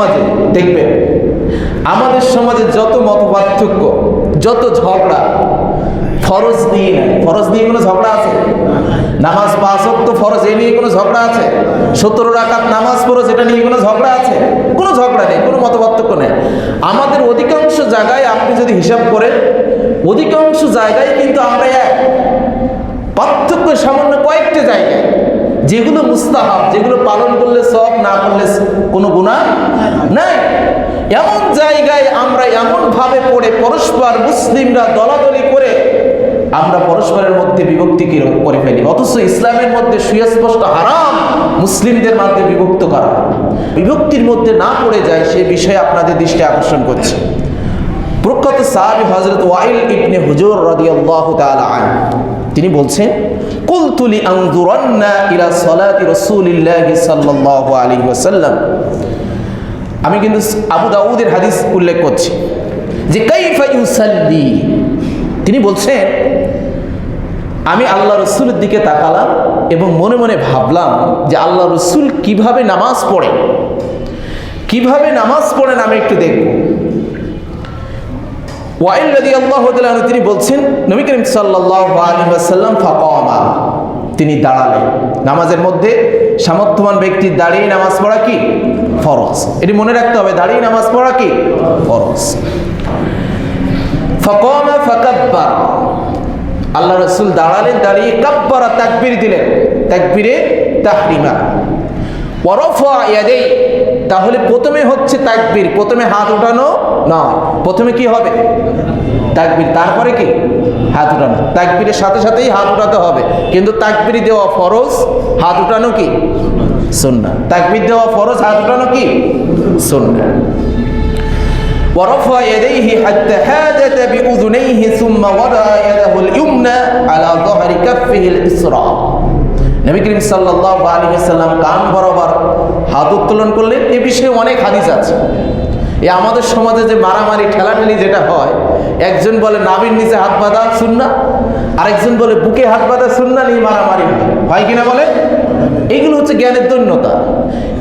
সমাজে দেখবেন, আমাদের সমাজে যত মত পার্থক্য, যত ঝগড়া, ফরজ নিয়ে নাই। ফরজ নিয়ে কোনো ঝগড়া আছে? নামাজ পাঁচ তো ফরজ, এ নিয়ে কোনো ঝগড়া আছে? সতেরো রাকাত নামাজ ফরজ, এটা নিয়ে কোনো ঝগড়া আছে? কোনো ঝগড়া নেই, কোনো মত পার্থক্য নেই। আমাদের অধিকাংশ জায়গায় আপনি যদি হিসাব করেন, অধিকাংশ জায়গায় কিন্তু আমরা এক। পার্থক্য সামান্য কয়েকটা জায়গায়। যেগুলো মুস্তাহাব, যেগুলো পালন করলে সব না করলে কোনো গুণা নাই। এমন জায়গায় আমরা এমন ভাবে পড়ে পরস্পর মুসলিমরা দলাদলি করে আমরা পরস্পরের মধ্যে বিভক্তি করে ফেলি। অথচ ইসলামের মধ্যে সুস্পষ্ট হারাম মুসলিমদের মধ্যে বিভক্ত করা। বিভক্তির মধ্যে না পড়ে যায় সে বিষয়ে আপনাদের দৃষ্টি আকর্ষণ করছে। প্রখ্যাত সাহাবি হজরত ওয়াইল ইবনে হুজুর রাদিয়াল্লাহু তাআলা আন তিনি বলছেন আমি কিন্তু আবু দাউদের হাদিস উল্লেখ করছি। যে কাইফা ইউসাল্লি, তিনি বলছেন, আমি আল্লাহ রসুলের দিকে তাকালাম এবং মনে মনে ভাবলাম যে আল্লাহ রসুল কীভাবে নামাজ পড়ে, কীভাবে নামাজ পড়েন আমি একটু দেখব। ওয়াইল রাদি আল্লাহ তিনি বলছেন, নবী করিম সাল্লাহ আলী আসাল্লাম ফাঁকা তিনি দাঁড়ালেন। নামাজের মধ্যে সামর্থ্যবান ব্যক্তির দাঁড়িয়ে নামাজ পড়া কি? ফরজ। এটি মনে রাখতে হবে, দাঁড়িয়ে নামাজ পড়া কি? ফরজ। ফকমা ফকাব্বার। আল্লাহ রসুল দাঁড়ালেন, দাঁড়িয়ে কাব্বারা তাকবির দিলেন। তাকবিরে তাহরিমা। ওরফা ইয়াদেই। তাহলে প্রথমে হচ্ছে তাকবির প্রথমে হাত উঠানো নয় প্রথমে কি হবে তাকবির তারপরে কি হাত উঠানো তাকবিরের সাথে সাথেই হাত উঠাতে হবে কিন্তু তাকবির দেওয়া ফরজ হাত উঠানো কি সুন্না তাকবির দেওয়া ফরজ হাত উঠানো কি সুন্না ورفع يديه حتى حادث بأذنيه ثم وضع يده اليمنى على ظهر كفه اليسرى নবী করিম সাল্লাল্লাহু আলাইহি সাল্লাম কান বরাবর হাত উত্তোলন করলেন। এ বিষয়ে অনেক হাদিস আছে। এ আমাদের সমাজে যে মারামারি, ঠেলাঠেলি যেটা হয়, একজন বলে নাবির নিচে হাত বাঁধা শুননা আরেকজন বলে বুকে হাত বাঁধা শুননা নিয়ে মারামারি হয়। কিনা বলে? এগুলো হচ্ছে জ্ঞানের দৈন্যতা।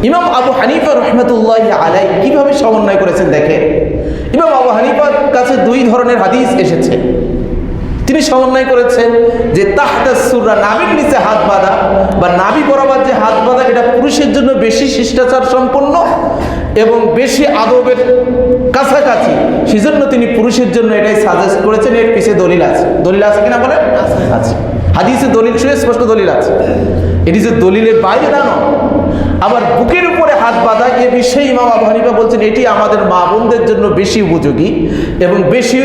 ইমাম আবু হানিফা রহমতুল্লাহ আলাই কীভাবে সমন্বয় করেছেন দেখেন? ইমাম আবু হানিফার কাছে দুই ধরনের হাদিস এসেছে। তিনি সমন্বয় করেছেন যে তাহতা সুররা নাবির নিচে হাত বাঁধা বা নাবি বরাবর যে হাত বাঁধা এটা পুরুষের জন্য বেশি শিষ্টাচার সম্পন্ন এবং বেশি আদবের কাছাকাছি। সেজন্য তিনি পুরুষের জন্য এটাই সাজেস্ট করেছেন এর পিছিয়ে দলিল আছে। দলিল আছে কিনা বলে আছে হাদিসে দলিল সুস্পষ্ট দলিল আছে। এটি যে দলিলের বাইরে দানো আবার বুকের উপরে হাত বাঁধা এ বিষয়ে ইমাম আবু হানিফা বলছেন এটি আমাদের মা বোনদের জন্য বেশি উপযোগী এবং বেশি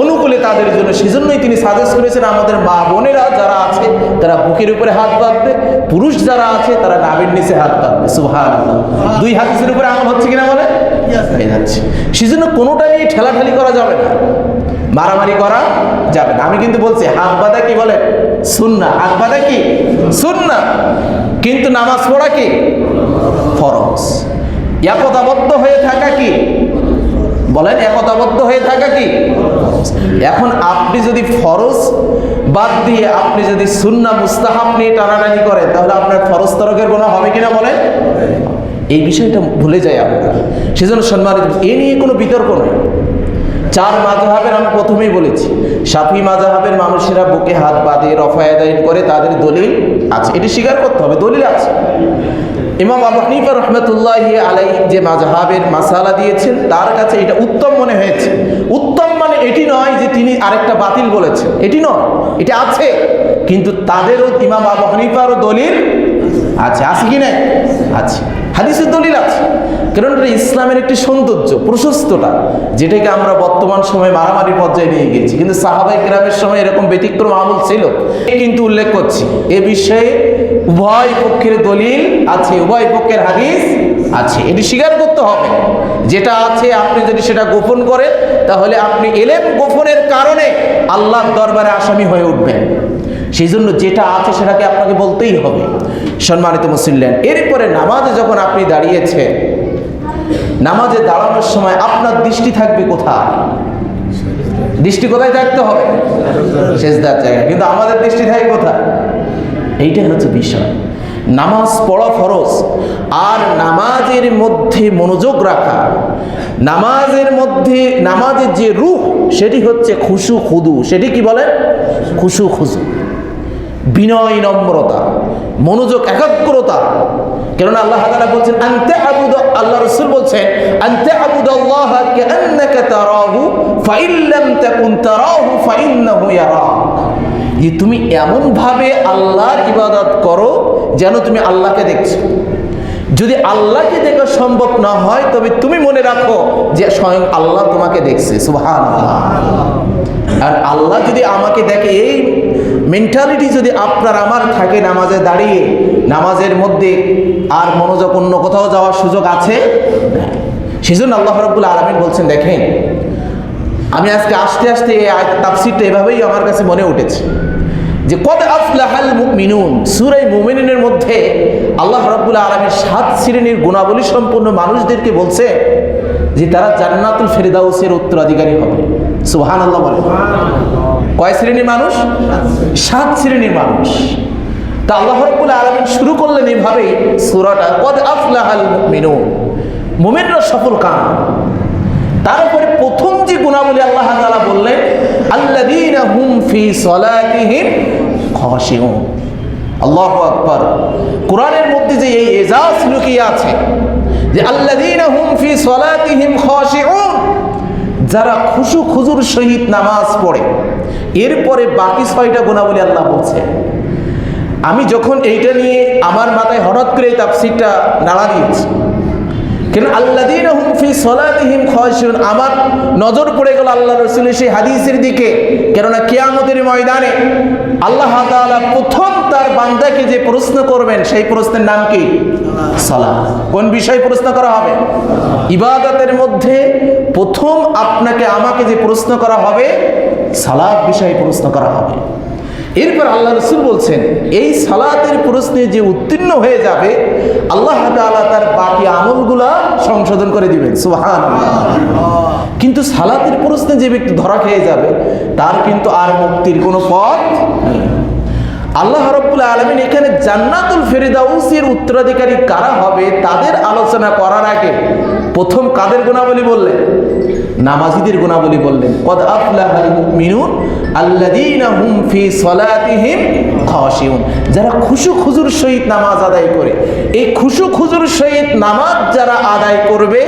অনুকূলে তাদের জন্য। সেজন্যই তিনি সাজেস্ট করেছেন আমাদের মা বোনেরা যারা আছে তারা বুকের উপরে হাত বাঁধবে পুরুষ যারা আছে তারা নাবির নিচে হাত বাঁধবে। সুহান দুই হাদিসের উপরে আমল হচ্ছে কিনা বলে যাচ্ছে সেজন্য কোনোটা নিয়ে ঠেলাঠালি করা যাবে না। মারামারি করা যাবে না। আমি কিন্তু বলছি হাত বাঁধা কি বলে সুন্না হাত বাঁধা কি? সুন্না কিন্তু নামাজ পড়া কি? ফরজ। একতাবদ্ধ হয়ে থাকা কি? বলেন, একতাবদ্ধ হয়ে থাকা কি? এখন আপনি যদি ফরজ, বাদ দিয়ে আপনি যদি সুন্না মুস্তাহাব নিয়ে টানাটানি করেন, তাহলে আপনার ফরজ তরকের গোনা হবে কিনা বলেন? এই বিষয়টা ভুলে যায় আমরা সেজন্য সম্মানিত, এ নিয়ে কোনো বিতর্ক নয় চার মাজাহাবের আমি প্রথমেই বলেছি। সাফি মাজাহাবের মানুষেরা বুকে হাত বাঁধে রফায়দাইন করে তাদের দলিল আছে। এটি স্বীকার করতে হবে, দলিল আছে। ইমাম আবু রহমতুল্লাহ আলাই যে মাজাহাবের মাসালা দিয়েছেন, তার কাছে এটা উত্তম মনে হয়েছে। উত্তম মানে এটি নয় যে তিনি আরেকটা বাতিল বলেছেন। এটি নয়, এটা আছে। কিন্তু তাদেরও ইমাম আবু হানিফারও দলিল আছে। আছে কি নাই? আছে। হাদিসের দলিল আছে। কারণ এটা ইসলামের একটি সৌন্দর্য প্রশস্তটা যেটাকে আমরা বর্তমান সময়ে মারামারি পর্যায়ে নিয়ে গিয়েছি। কিন্তু সাহাবাই গ্রামের সময় এরকম ব্যতিক্রম আমল ছিল। কিন্তু উল্লেখ করছি, এ বিষয়ে উভয় পক্ষের দলিল আছে, উভয় পক্ষের হাদিস আছে। এটি স্বীকার করতে হবে, যেটা আছে, আপনি যদি সেটা গোপন করেন, তাহলে আপনি এলেম গোপনের কারণে আল্লাহর দরবারে আসামি হয়ে উঠবেন। সেই জন্য যেটা আছে সেটাকে আপনাকে বলতেই হবে। সম্মানিত মুসলিম এরপরে নামাজে যখন আপনি দাঁড়িয়েছেন, নামাজে দাঁড়ানোর সময় আপনার দৃষ্টি থাকবে কোথায়? দৃষ্টি কোথায় থাকতে হবে? শেষদার জায়গায়। কিন্তু আমাদের দৃষ্টি থাকে কোথায়? এইটাই হচ্ছে বিষয়। নামাজ পড়া ফরজ, আর নামাজের মধ্যে মনোযোগ রাখা, নামাজের মধ্যে, নামাজের যে রূপ, সেটি হচ্ছে খুশু খুদু সেটি কি বলে? খুশু খুশু বিনয় নম্রতা, মনোযোগ একাগ্রতা। কেননা আল্লাহ তাআলা বলছেন, আনতে আবুদ আল্লাহ রসুল বলছেন, আনতে আবুদাল্লাহ কাআন্নাকা তারাহু ফাইন লাম তাকুন তারাহু, ফাইন্নাহু ইয়ারাক। যে তুমি এমন ভাবে আল্লাহর ইবাদত করো যেন তুমি আল্লাহকে দেখছ। যদি আল্লাহকে দেখা সম্ভব না হয়, তবে তুমি মনে রাখো যে স্বয়ং আল্লাহ তোমাকে দেখছে। সুবহানাল্লাহ। আর আল্লাহ যদি আমাকে দেখে এই মেন্টালিটি যদি আপনার, আমার থাকে নামাজে দাঁড়িয়ে, নামাজের মধ্যে আর মনোযোগ অন্য কোথাও যাওয়ার সুযোগ আছে? সেজন্য আল্লাহ রব্বুল আলমিন বলছেন, দেখেন, আমি আজকে আস্তে আস্তে এই তাফসিরটা এভাবেই আমার কাছে মনে উঠেছে যে কত আফলাহাল মুমিনুন? সূরায়ে মুমিনুনের মধ্যে আল্লাহ রাব্বুল আলামিন সাত শ্রেণির গুণাবলী সম্পন্ন মানুষদেরকে বলছে যে, তারা জান্নাতুল ফেরদাউসের উত্তরাধিকারী হবে। সুবহানাল্লাহ বলে কয় শ্রেণির মানুষ? সাত শ্রেণির মানুষ। তা আল্লাহ রাব্বুল আলামিন শুরু করলেন এইভাবেই সূরাটা, কদ আফলাহাল মুমিনুন। মুমিনরা সফল কাম। তারপরে প্রথম যে গুণাবলী আল্লাহ তাআলা বললেন, আল্লাযীনা হুম ফি সলাতিহিম খাশিউন। আল্লাহু আকবার। কোরআনের মধ্যে যে এই এজাজ লুকিয়ে আছে, যে আল্লাযীনা হুম ফি সলাতিহিম খাশিউন। যারা খুশু খুজুর সহিত নামাজ পড়ে, এরপরে বাকি ছয়টা গুণাবলী আল্লাহ বলছে। আমি যখন এইটা নিয়ে আমার মাথায় হঠাৎ করে এই তাফসিরটা নাড়া দিয়েছি, কেন আল্লাদিন হুমফি সলাতিহিম খুন আমার নজর পড়ে গেল আল্লাহ রসুলের সেই হাদিসের দিকে, কেননা কেয়ামতের ময়দানে আল্লাহ তাআলা প্রথম তার বান্দাকে যে প্রশ্ন করবেন, সেই প্রশ্নের নাম কি? সালাম। কোন বিষয়ে প্রশ্ন করা হবে? ইবাদতের মধ্যে প্রথম আপনাকে আমাকে যে প্রশ্ন করা হবে সালাদ বিষয়ে প্রশ্ন করা হবে। এরপর আল্লাহ রসুল বলছেন, এই সালাতের প্রশ্নে যে উত্তীর্ণ হয়ে যাবে, আল্লাহ তাআলা তার বাকি আমলগুলা সংশোধন করে দিবেন। সুহান কিন্তু সালাতের প্রশ্নে যে ব্যক্তি ধরা খেয়ে যাবে, তার কিন্তু আর মুক্তির কোনো পথ আল্লাহ রব্বুল আলমিন এখানে জান্নাতুল ফেরিদাউসের উত্তরাধিকারী কারা হবে, তাদের আলোচনা করার আগে প্রথম কাদের গুণাবলী বললেন? নামাজিদের গুণাবলী বললেন, কদ আফলাহাল মুমিনুন আল্লাযীনা হুম ফি সলাতিহিম খাশিউন। যারা খুশু খুজুর সহিত নামাজ আদায় করে, এই খুশু খুজুর সহিত নামাজ যারা আদায় করবে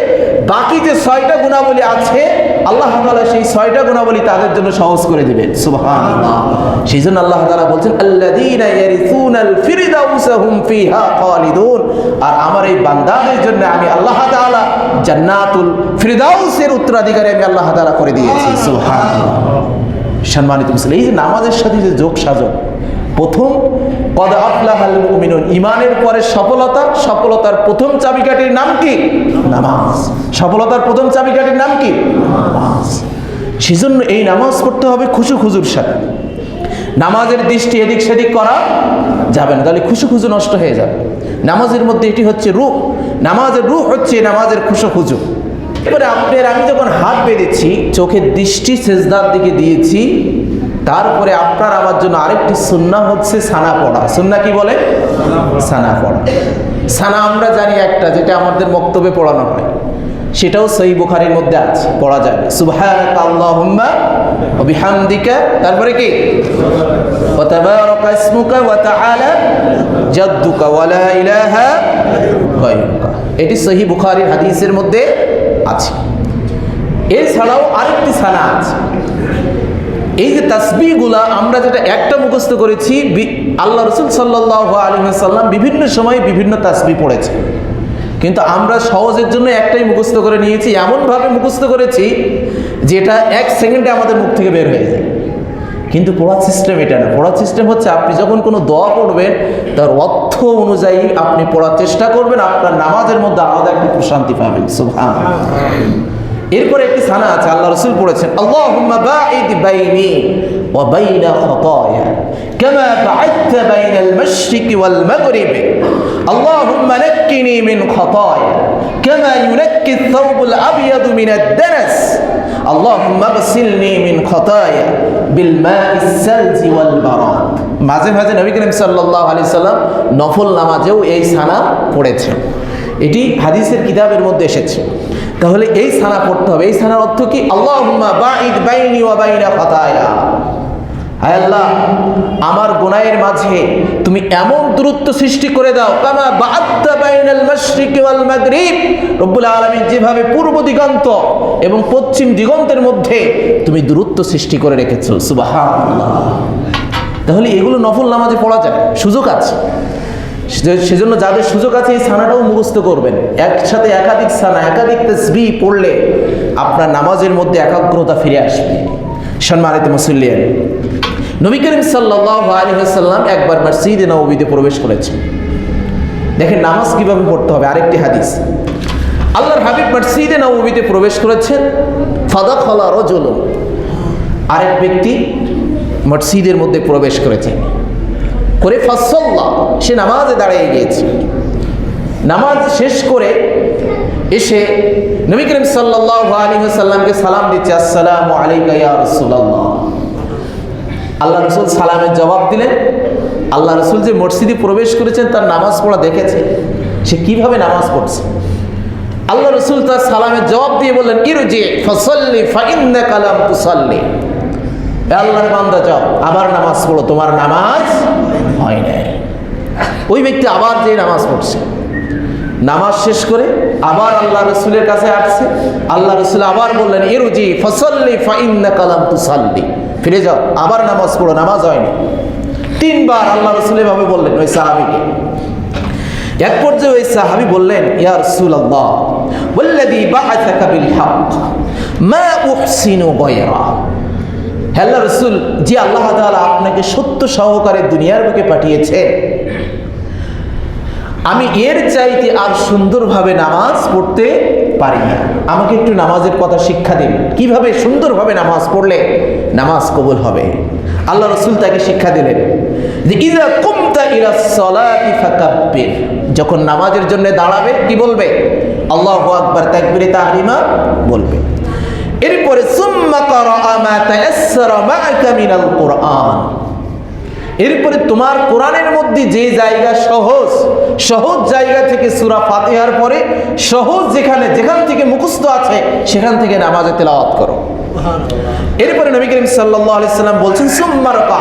বাকি যে ছয়টা গুণাবলী আছে, আল্লাহ তাআলা সেই ছয়টা গুণাবলী তাদের জন্য সহজ করে দিবেন সুবহানাল্লাহ। সেই জন্য আল্লাহ তালা বলছেন আর আমার এই বান্দাদের জন্য আমি আল্লাহ তাআলা জান্নাতুল ফিরদাউসের উত্তরাধিকারী আমি আল্লাহ তাআলা করে দিয়েছি। সুবহানাল্লাহ। সম্মানিত মুসলিম, এই যে নামাজের সাথে যে যোগ সাজক প্রথম কদ আফলাহাল মুমিনুন ইমানের পরে সফলতা, সফলতার প্রথম চাবিকাঠির নাম কি? নামাজ। সফলতার প্রথম চাবিকাঠির নাম কি? নামাজ। সেজন্য এই নামাজ পড়তে হবে খুশু খুজুর সাথে। নামাজের দৃষ্টি এদিক সেদিক করা যাবে না, তাহলে খুশু খুজু নষ্ট হয়ে যাবে। নামাজের মধ্যে এটি হচ্ছে রূপ নামাজের রূপ হচ্ছে নামাজের খুশু খুজু। এবারে আপনার আমি যখন হাত বেঁধেছি, চোখের দৃষ্টি সেজদার দিকে দিয়েছি তারপরে আপনার আমার জন্য আরেকটি সুন্না হচ্ছে সানা পড়া। সুন্না কি বলে? সানা পড়া। সানা আমরা জানি একটা, যেটা আমাদের বক্তব্যে পড়ানো হয়। সেটাও সহি বুখারির মধ্যে আছে, পড়া যাবে সুবহানাকা তারপরে কি? জাদ্দুকা ওয়া লা এটি সহি বুখারীর হাদিসের মধ্যে আছে। এছাড়াও আরেকটি সানা আছে। এই যে তাসবিগুলা আমরা যেটা একটা মুখস্থ করেছি আল্লাহ রসুল সাল্লাহ সাল্লাম বিভিন্ন সময়ে বিভিন্ন তাসবি পড়েছে। কিন্তু আমরা সহজের জন্য একটাই মুখস্থ করে নিয়েছি, এমনভাবে মুখস্থ করেছি, যেটা এক সেকেন্ডে আমাদের মুখ থেকে বের হয়ে যায়। কিন্তু পড়ার সিস্টেম এটা না। পড়ার সিস্টেম হচ্ছে আপনি যখন কোনো দোয়া পড়বেন, তার অর্থ অনুযায়ী আপনি পড়ার চেষ্টা করবেন, আপনার নামাজের মধ্যে আলাদা একটি প্রশান্তি পাবেন। সুবহান এরপরে একটি সানা আছে, আল্লাহ রসুল পড়েছেন, আল্লাহুম্মা বাঈদ বাইনি ওয়া বাইনা খাতায়া, কামা বাআদতা বাইনা আল মাশরিকি ওয়াল মাগরিব, আল্লাহুম্মা নাক্কিনি মিন খাতায়া, কামা ইউনাক্কি আল-থawb আল-আবয়াদ মিন আদ-দানাস আল্লাহুম্মা গসিলনি মিন খাতায়া বিল মা'ই আস-সালজ ওয়াল বারাদ মাঝে মাঝে নবী করিম সাল্লাল্লাহু আলাইহি সাল্লাম নফল নামাজেও এই সানা পড়েছেন। এটি হাদিসের কিতাবের মধ্যে এসেছে। তাহলে এই সানা পড়তে হবে। এই সানার অর্থ কি? আল্লাহ বাইনি বাইনা খাতায়া। হায় আল্লাহ, আমার গুনাহের মাঝে তুমি এমন দূরত্ব সৃষ্টি করে দাও। কামা বাআত্তা বাইনাল মাশরিকি ওয়াল মাগরিব। রব্বুল আলামিন যেভাবে পূর্ব দিগন্ত এবং পশ্চিম দিগন্তের মধ্যে তুমি দূরত্ব সৃষ্টি করে রেখেছো। সুবহানাল্লাহ। তাহলে এগুলো নফল নামাজে পড়া যায়। সুযোগ আছে। সেজন্য যাদের সুযোগ আছে এই সানাটাও মুখস্থ করবেন। একসাথে একাধিক সানা, একাধিক তসবি পড়লে আপনার নামাজের মধ্যে একাগ্রতা ফিরে আসবে। সম্মানিত মুসল্লিয়ান, নবী করিম সাল্লাহ আলী সাল্লাম একবার মসজিদে নবীতে প্রবেশ করেছেন। দেখেন নামাজ কীভাবে পড়তে হবে? আরেকটি হাদিস। আল্লাহর হাবিব মসজিদে নবীতে প্রবেশ করেছেন ফাদা খলা রজল আরেক ব্যক্তি মসজিদের মধ্যে প্রবেশ করেছে করে ফসল্লা সে নামাজে দাঁড়িয়ে গিয়েছে। নামাজ শেষ করে এসে নবী করিম সাল্লাহ আলী সাল্লামকে সালাম দিচ্ছে, আসসালামু আলাইকা রাসূলুল্লাহ। আল্লাহ রসুল সালামের জবাব দিলেন। আল্লাহ রসুল যে মসজিদে প্রবেশ করেছেন, তার নামাজ পড়া দেখেছে। সে কীভাবে নামাজ পড়ছে? আল্লাহ রসুল তার সালামের জবাব দিয়ে বললেন ইরুজি ফসল্লি ফাইন্না কালাম তুসাল্লি। আল্লাহর বান্দা যাও, আবার নামাজ পড়ো। তোমার নামাজ হয় নাই। ওই ব্যক্তি আবার যে নামাজ পড়ছে। নামাজ শেষ করে আবার আল্লাহ রসুলের কাছে আসছে। আল্লাহ রসুল আবার বললেন এরুজি ফসল্লি ফাইন্না কালাম তুসাল্লি। ফিরে যাও, আবার নামাজ পড়ো, নামাজ হয়নি তিনবার আল্লাহ রসুল এভাবে বললেন ওই সাহাবিকে। এক পর্যায়ে ওই সাহাবি বললেন, ইয়া রাসূলুল্লাহ, ওয়াল্লাযী বাআসাকা বিল হক মা উহসিনু গায়রা। হে আল্লাহ রসুল, যে আল্লাহ তাআলা আপনাকে সত্য সহকারে দুনিয়ার বুকে পাঠিয়েছে। আমি এর চাইতে আর সুন্দরভাবে নামাজ পড়তে পারি না। আমাকে একটু নামাজের কথা শিক্ষা দিন। কীভাবে সুন্দরভাবে নামাজ পড়লে নামাজ কবুল হবে? আল্লাহ রসুল তাকে শিক্ষা দিলেন যে ইদা কুমতা ইলা সলাতি ফাকাব্বির। যখন নামাজের জন্য দাঁড়াবে, কি বলবে? আল্লাহু আকবার, তাকবীরে তাহরিমা বলবে। এরপরে এরপরে তোমার কোরআনের মধ্যে যে জায়গা সহজ সহজ জায়গা থেকে সুরা ফাতিহার পরে সহজ যেখানে যেখান থেকে মুখস্থ আছে সেখান থেকে নামাজে তেলাওয়াত করো। এরপরে নবী করিম সাল্লাল্লাহু আলাইহি সাল্লাম বলছেন সুম্মার কা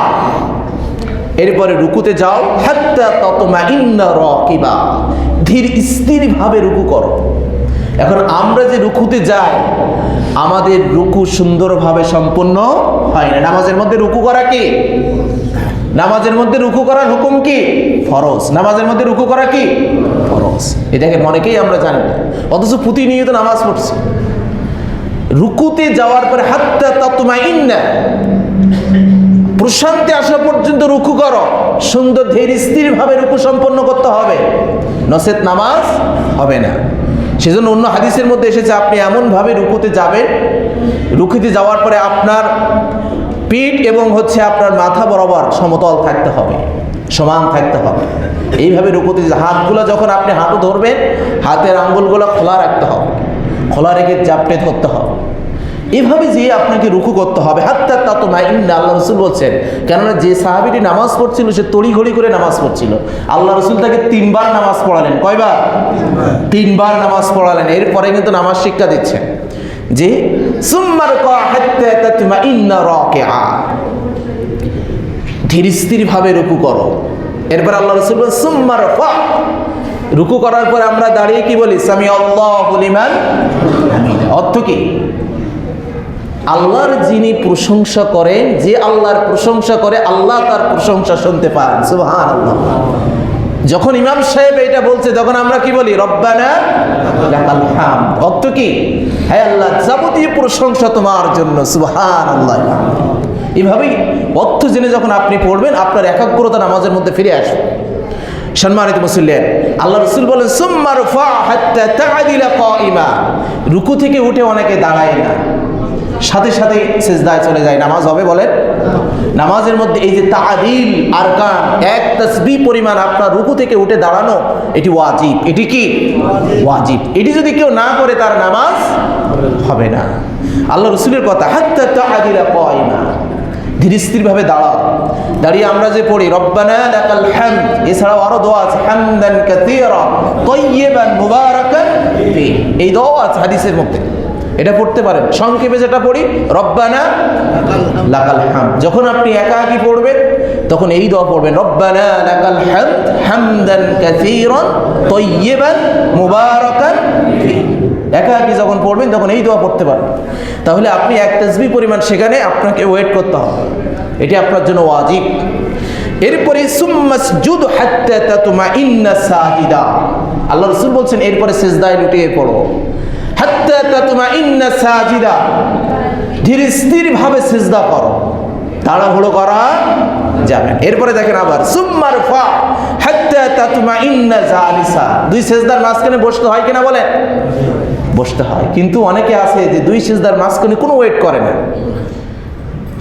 এরপরে রুকুতে যাও হাত্তা ততমা ইন্না রাকিবা। ধীর স্থির ভাবে রুকু করো। এখন আমরা যে রুকুতে যাই, আমাদের রুকু সুন্দরভাবে সম্পন্ন হয় না। নামাজের মধ্যে রুকু করা কি? নামাজের মধ্যে রুকু করার হুকুম কি? ফরজ। নামাজের মধ্যে রুকু করা কি? ফরজ। এটাকে অনেকেই আমরা জানি না। অথচ প্রতিনিয়ত নামাজ পড়ছি। রুকুতে যাওয়ার পরে হাতটা হাত্তা ততমা ইন্না প্রশান্তি আসা পর্যন্ত রুকু করো। সুন্দর, ধীর স্থির ভাবে রুকু সম্পন্ন করতে হবে। নসেত নামাজ হবে না। সেজন্য অন্য হাদিসের মধ্যে এসেছে, আপনি এমনভাবে রুকুতে যাবেন, রুকুতে যাওয়ার পরে আপনার পিঠ এবং হচ্ছে আপনার মাথা বরাবর সমতল থাকতে হবে, সমান থাকতে হবে। এইভাবে রুকুতে হাতগুলো যখন আপনি হাঁটু ধরবেন, হাতের আঙ্গুলগুলো খোলা রাখতে হবে, খোলা রেখে জাপটে ধরতে হবে। এভাবে যে আপনাকে রুকু করতে হবে। হাত্তা তা তো নাই আল্লাহ রসুল বলছেন, কেননা যে সাহাবিটি নামাজ পড়ছিল, সে তড়িঘড়ি করে নামাজ পড়ছিল। আল্লাহ রসুল তাকে তিনবার নামাজ পড়ালেন। কয়বার? তিনবার নামাজ পড়ালেন। এরপরে কিন্তু নামাজ শিক্ষা দিচ্ছেন। যে সুম্মার ইন্না ধীর স্থির ভাবে রুকু করো। এরপর আল্লাহ রসুল সুম্মার রুকু। করার পর আমরা দাঁড়িয়ে কি বলি? সামি আল্লাহ। অর্থ কি? আল্লাহর যিনি প্রশংসা করেন, যে আল্লাহর প্রশংসা করে, আল্লাহ তার প্রশংসা শুনতে পান। সুবহান আল্লাহ যখন ইমাম সাহেব এটা বলছে, তখন আমরা কি বলি? রব্বানা অর্থ কি? হে আল্লাহ, যাবতীয় প্রশংসা তোমার জন্য। সুবহান আল্লাহ এভাবেই অর্থ জেনে যখন আপনি পড়বেন, আপনার একাগ্রতা নামাজের মধ্যে ফিরে আসবে। সম্মানিত মুসল্লিয়ান, আল্লাহ রসুল বলেন সুম্মার রুকু থেকে উঠে অনেকে দাঁড়ায় না। সাথে সাথে সেজদায় চলে যায়, নামাজ হবে বলেন? নামাজের মধ্যে এই যে তাদিল, আরকান, এক তসবি পরিমাণ আপনার রুকু থেকে উঠে দাঁড়ানো, এটি ওয়াজিব। এটি কি? ওয়াজিব। এটি যদি কেউ না করে, তার নামাজ হবে না। আল্লাহ রসুলের কথা, হাত্তা তাআদিলা কাইমা। ধীর স্থিরভাবে দাঁড়াও। দাঁড়িয়ে আমরা যে পড়ি, রব্বানা লাকাল হামদ। এছাড়াও আরও দোয়া আছে, হামদান কাসীরা তাইয়িবান মুবারাকান এই দোয়া আছে হাদিসের মধ্যে। এটা পড়তে পারেন। সংক্ষেপে যেটা পড়ি, রব্বানা লাকাল হামদ। যখন আপনি একাকী পড়বেন, তখন এই দোয়া পড়বেন, রব্বানা লাকাল হামদ হামদান কাসীরান তাইয়িবান মুবারাকান একা একাকী যখন পড়বেন, তখন এই দোয়া পড়তে পারেন। তাহলে আপনি এক তাসবিহ পরিমাণ সেখানে আপনাকে ওয়েট করতে হবে। এটি আপনার জন্য ওয়াজিব। এরপরে সুম্মাসজুদ হাত্তা তাতমাইন্না সাজিদা। আল্লাহ রাসূল বলছেন, এরপরে সিজদায় লুটিয়ে পড়ো। হাত্তা সাজিদা। করো। তাড়াহুড়ো করা যাবে এরপরে দেখেন আবার, সুম্মার ফা দুই সিজদার মাঝখানে বসতে হয় কিনা বলেন? বসতে হয়। কিন্তু অনেকে আছে যে দুই সিজদার মাঝখানে কোনো ওয়েট করে না।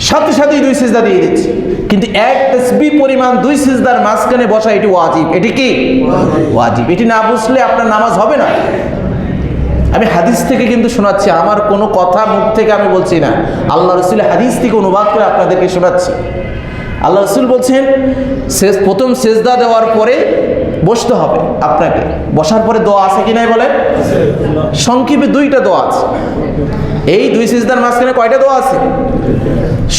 সাথে সাথেই দুই কিন্তু পরিমাণ দুই মাঝখানে এটি ওয়াজিব। এটি ওয়াজিব। এটি না বুঝলে আপনার নামাজ হবে না। আমি হাদিস থেকে কিন্তু শোনাচ্ছি, আমার কোনো কথা মুখ থেকে আমি বলছি না। আল্লাহ রসুল হাদিস থেকে অনুবাদ করে আপনাদেরকে শোনাচ্ছি। আল্লাহ রসুল বলছেন, শেষ প্রথম সেজদা দেওয়ার পরে বসতে হবে আপনাকে। বসার পরে দোয়া আছে কি নাই বলেন? সংক্ষেপে দুইটা দোয়া আছে। এই দুই সিজদার মাঝখানে কয়টা দোয়া আছে?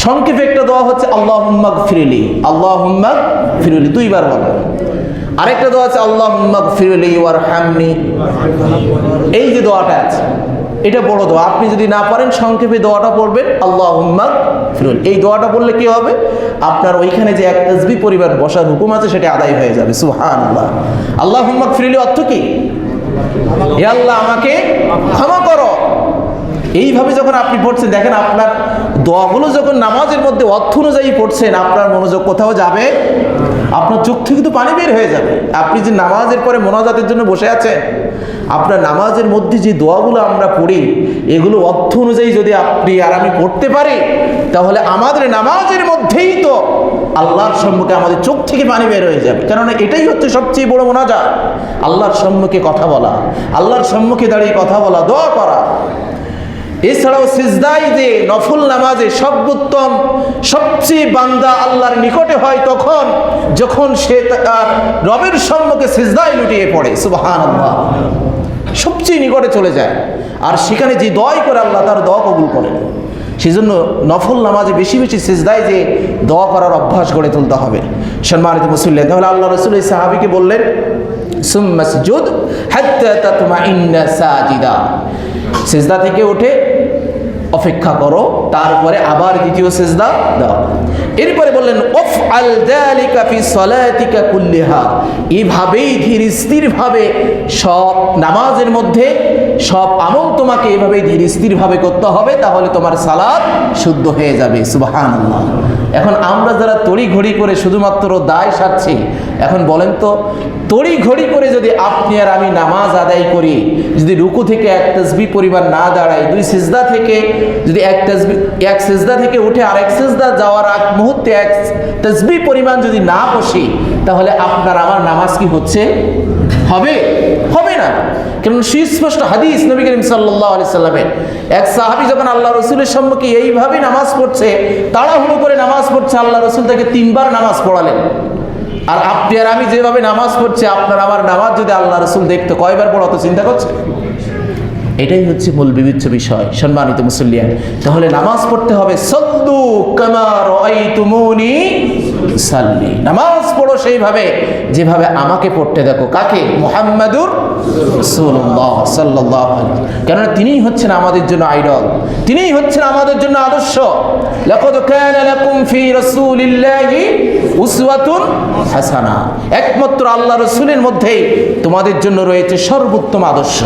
সংক্ষেপে একটা দোয়া হচ্ছে আল্লাহ হুম্মাক ফিরিলি আল্লাহ হুম্মাক ফিরিলি দুইবার বলে আরেকটা দোয়া আছে আল্লাহ ফিরিলি ওয়ার হামনি এই যে দোয়াটা আছে, এটা বড় দোয়া। আপনি যদি না পারেন, সংক্ষেপে দোয়াটা পড়বেন আল্লাহ ফিরুল এই দোয়াটা পড়লে কি হবে? আপনার ওইখানে যে এক তসবি পরিবার বসার হুকুম আছে, সেটা আদায় হয়ে যাবে। সুহান আল্লাহ আল্লাহ হুম্মাক ফিরুলি অর্থ কি? আল্লাহ, আমাকে ক্ষমা করো। এইভাবে যখন আপনি পড়ছেন, দেখেন আপনার দোয়াগুলো যখন নামাজের মধ্যে অর্থ অনুযায়ী পড়ছেন, আপনার মনোযোগ কোথাও যাবে? আপনার চোখ থেকে তো পানি বের হয়ে যাবে। আপনি যে নামাজের পরে মোনাজাতের জন্য বসে আছেন, আপনার নামাজের মধ্যে যে দোয়াগুলো আমরা পড়ি, এগুলো অর্থ অনুযায়ী যদি আপনি আর আমি পড়তে পারি, তাহলে আমাদের নামাজের মধ্যেই তো আল্লাহর সম্মুখে আমাদের চোখ থেকে পানি বের হয়ে যাবে। কেননা এটাই হচ্ছে সবচেয়ে বড় মোনাজাত। আল্লাহর সম্মুখে কথা বলা, আল্লাহর সম্মুখে দাঁড়িয়ে কথা বলা, দোয়া করা। এছাড়াও সিজদাই যে নফল নামাজে সর্বোত্তম, সবচেয়ে বান্দা আল্লাহর নিকটে হয় তখন, যখন সে তার রবের সম্মুখে সিজদায় লুটিয়ে পড়ে সুবাহান আল্লাহ সবচেয়ে নিকটে চলে যায়। আর সেখানে যে দয় করে আল্লাহ, তার দোয়া কবুল করেন সেই জন্য নফল নামাজে বেশি বেশি সিজদায় যে দোয়া করার অভ্যাস গড়ে তুলতে হবে। সম্মানিত মুসল্লি, তাহলে আল্লাহ রসুল সাহাবিকে বললেন সুম্মাসজুদ হাত্তা তাতমাইন্না সাজিদা। সেজদা থেকে উঠে অপেক্ষা করো তারপরে আবার দ্বিতীয় সেজদা দাও। এরপরে বললেন অফ আল যালিকা ফি সলাতিকা কুল্লিহা। এভাবেই ধীর স্থির ভাবে সব নামাজের মধ্যে, সব আমল তোমাকে এভাবেই ধীর স্থির ভাবে করতে হবে, তাহলে তোমার সালাদ শুদ্ধ হয়ে যাবে। সুবহানাল্লাহ। এখন আমরা যারা তড়ি ঘড়ি করে শুধুমাত্র দায় সারছি, এখন বলেন তো তড়ি ঘড়ি করে যদি আপনি আর আমি নামাজ আদায় করি, যদি রুকু থেকে এক তসবি পরিমাণ না দাঁড়াই দুই সিজদা থেকে যদি এক তসবি, এক সিজদা থেকে উঠে আরেক সিজদা যাওয়ার আগ মুহূর্তে এক তসবি পরিমাণ যদি না বসি, তাহলে আপনার আমার নামাজ কি হচ্ছে? হবে? হবে না। কারণ সুস্পষ্ট হাদিস নবী করিম সাল্লাহ আলি সাল্লামের, এক সাহাবি যখন আল্লাহ রসুলের সম্মুখে এইভাবে নামাজ পড়ছে, তাড়াহুড়ো করে নামাজ পড়ছে, আল্লাহ রসুল তাকে তিনবার নামাজ পড়ালেন। আর আপনি আর আমি যেভাবে নামাজ পড়ছি, আপনার আমার নামাজ যদি আল্লাহ রসুল দেখতো, কয়বার পড়াতো চিন্তা করছে? এটাই হচ্ছে মূল বিবিচ্ছ বিষয়, সম্মানিত মুসল্লিয়ান তাহলে নামাজ পড়তে হবে সদ্দু কামার তুমুনি সাল্লি। নামাজ পড়ো সেইভাবে, যেভাবে আমাকে পড়তে দেখো। কাকে? মোহাম্মদুর আলাইহি কেননা তিনিই হচ্ছেন আমাদের জন্য আইডল। তিনিই হচ্ছেন আমাদের জন্য আদর্শ। হাসানা। একমাত্র আল্লাহ রসুলের মধ্যেই তোমাদের জন্য রয়েছে সর্বোত্তম আদর্শ।